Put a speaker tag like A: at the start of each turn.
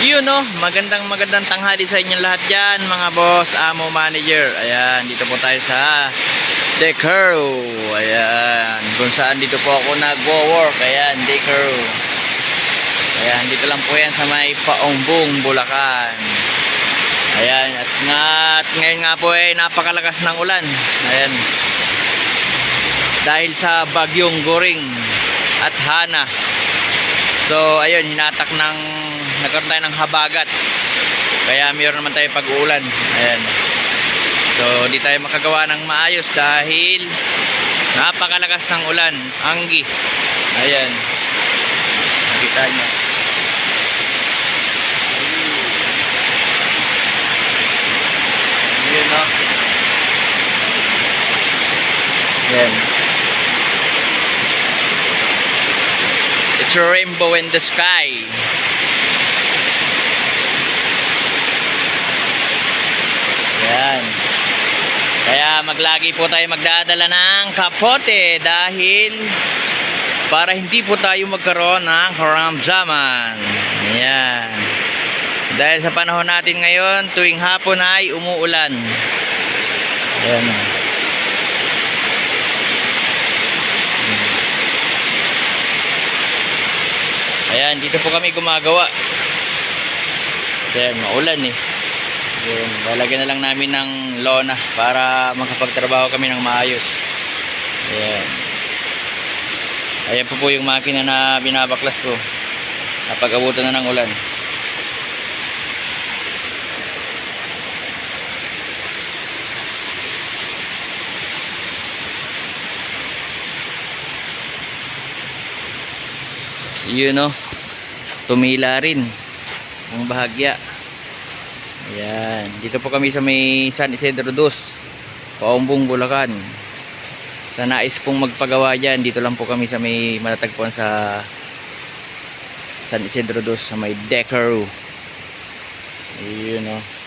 A: Yun no, magandang magandang tanghali sa inyong lahat dyan mga boss, amo manager. Ayan, dito po tayo sa Decaro. Ayan, kung saan dito po ako nagwo-work. Ayan, Decaro. Ayan, dito lang po yan sa may Paumbong, Bulacan. Ayan, at nga, at ngayon nga po ay napakalakas ng ulan. Ayan. Dahil sa bagyong Goring at Hana. So, ayun, hinatak ng, nagkaroon tayo ng habagat. Kaya mayroon naman tayo pag-uulan. Ayan. So, di tayo makagawa ng maayos dahil napakalakas ng ulan. Anggi. Ayan. Nakita nyo. Ayan? Ayan. It's a rainbow in the sky. Yan. Kaya maglagi po tayo magdadala ng kapote dahil para hindi po tayo magkaroon ng karamdaman. Yan. Dahil sa panahon natin ngayon, tuwing hapon ay umuulan. Yan. Ayan, dito po kami gumagawa. Ayan, maulan eh. Ayan, lalagyan na lang namin ng lona para makapagtrabaho kami ng maayos. Ayan. Ayan po po yung makina na binabaklas ko. Napag-abutan na ng ulan. Yun no. Tumila rin ang bahagya. Ayan. Dito po kami sa may San Isidro Dos. Paumbong Bulacan. Sa nais pong magpagawa dyan, dito lang po kami sa may matatagpuan sa San Isidro Dos sa may Decaru. Ayun no.